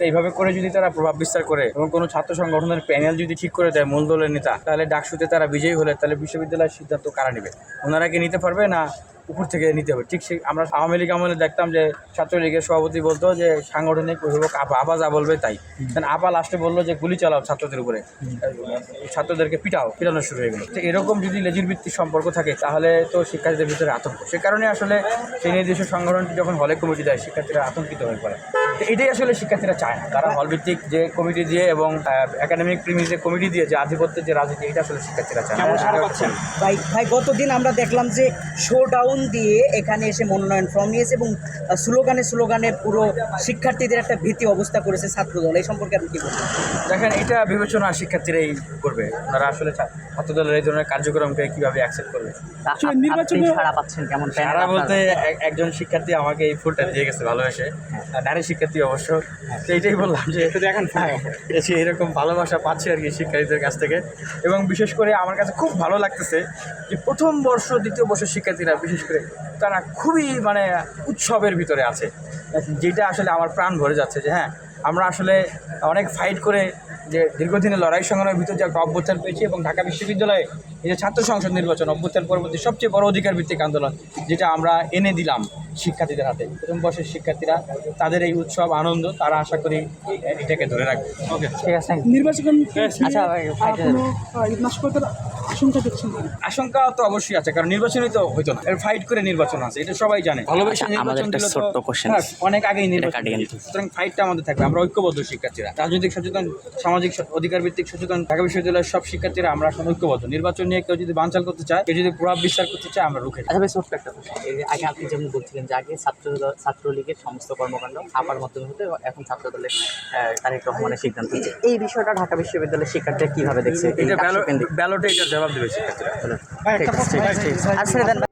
এইভাবে করে যদি তারা প্রভাব বিস্তার করে এবং কোনো ছাত্র সংগঠনের প্যানেল যদি ঠিক করে দেয় মূল দলের নেতা তাহলে ডাকসুতে তারা বিজয়ী হলে তাহলে বিশ্ববিদ্যালয়ের সিদ্ধান্ত কারা নেবে? ওনারা কি নিতে পারবে না উপর থেকে নিতে হবে? ঠিক সেই আমরা আওয়ামী লীগ আমলে দেখতাম যে ছাত্রলীগের সভাপতি বলতো যে সাংগঠনিক অভিভাবক আপা আপা যা বলবে তাই। কারণ আপা লাস্টে বলল যে গুলি চালাও ছাত্রদের উপরে। ছাত্রদেরকে পিটাও পিটানো শুরু হয়ে গেলো। তো এরকম যদি লেজির ভিত্তিক সম্পর্ক থাকে তাহলে তো শিক্ষার্থীদের ভিতরে আতঙ্ক। সে কারণে আসলে সেই নির্দিষ্ট সংগঠনটি যখন হলে কমিটি দেয় শিক্ষার্থীরা আতঙ্কিত হয়ে পড়ে। এটাই আসলে শিক্ষার্থীরা চায় না। তারা হলভিত্তিক যে কমিটি দিয়ে এবং একাডেমিক প্রিমিস যে কমিটি দিয়ে যে আধিপত্যের যে রাজনীতি এটা আসলে শিক্ষার্থীরা চায় না। ভাই ভাই গতদিন আমরা দেখলাম যে শো ডাউন দিয়ে এখানে এসে মনোনয়ন ফর্ম নিয়েছে এবং স্লোগানে স্লোগানে পুরো শিক্ষার্থীদের একটা ভীতি অবস্থা করেছে ছাত্রদল। এই সম্পর্কে আপনি কি বলছেন দেখেন এটা বিবেচনা শিক্ষার্থীরাই করবে। ওনারা আসলে ছাত্রদলের এই ধরনের কার্যক্রমকে কীভাবে অ্যাকসেপ্ট করবে? আপনি সারা পাচ্ছেন কেমন? আপনার? বলতে একজন শিক্ষার্থী আমাকে এই ফুলটা দিয়ে গেছে ভালোবেসে। আর নারী শিক্ষার্থী অবশ্য। তো এইটাই বললাম যে দেখেন যে এরকম ভালোবাসা পাচ্ছি আর কি শিক্ষার্থীদের কাছ থেকে। এবং বিশেষ করে আমার কাছে খুব ভালো লাগতেছে যে প্রথম বর্ষ দ্বিতীয় বর্ষের শিক্ষার্থীরা বিশেষ করে তারা খুবই মানে উৎসবের ভিতরে আছে। যেটা আসলে আমার প্রাণ ভরে যাচ্ছে যে হ্যাঁ আমরা আসলে অনেক ফাইট করে যে দীর্ঘদিনের লড়াই সংগ্রামের ভিতরে যে একটা অভ্যুত্থান পেয়েছি এবং ঢাকা বিশ্ববিদ্যালয়ে এই যে ছাত্র সংসদ নির্বাচন অভ্যুত্থান পরবর্তী সবচেয়ে বড় অধিকার ভিত্তিক আন্দোলন যেটা আমরা এনে দিলাম শিক্ষার্থীদের হাতে। প্রথম বর্ষের শিক্ষার্থীরা তাদের এই উৎসব আনন্দ তারা আশা করি এটাকে ধরে রাখবে। ওকে ঠিক আছে নির্বাচন আচ্ছা, আশঙ্কা দেখছেন আশঙ্কা তো অবশ্যই আছে কারণ নির্বাচনই তো হইতো না। এর ফাইট করে নির্বাচন আছে এটা সবাই জানে। ভালোবেসে আচ্ছা, আমাদের নির্বাচন একটা ছোট্ট question হ্যাঁ, অনেক আগেই নির্বাচন। সুতরাং ফাইটটা আমাদের থাকবে। আমরা ঐক্যবদ্ধ শিক্ষার্থীরা রাজনৈতিক সচেতন সামাজিক অধিকার ভিত্তিক সচেতন ঢাকা বিশ্ববিদ্যালয়ের সব শিক্ষার্থীরা আমরা এখন ঐক্যবদ্ধ। নির্বাচন নিয়ে কেউ যদি বানচাল করতে চায় কেউ যদি প্রভাব বিস্তার করতে চায় আমরা রুখে আচ্ছা ছোট্ট একটা প্রশ্ন। আগে আপনি যেমন বলছিলেন যে আগে ছাত্র ছাত্রলীগের সমস্ত কর্মকাণ্ড আপার মাধ্যমে হতে এখন ছাত্রদলের আহ, তারেক রহমানের সিদ্ধান্ত এই বিষয়টা ঢাকা বিশ্ববিদ্যালয়ের শিক্ষার্থীরা কীভাবে দেখছে? এটা ব্যালট জবাব দেবে শিক্ষার্থীরা। আর ছেড়ে দেন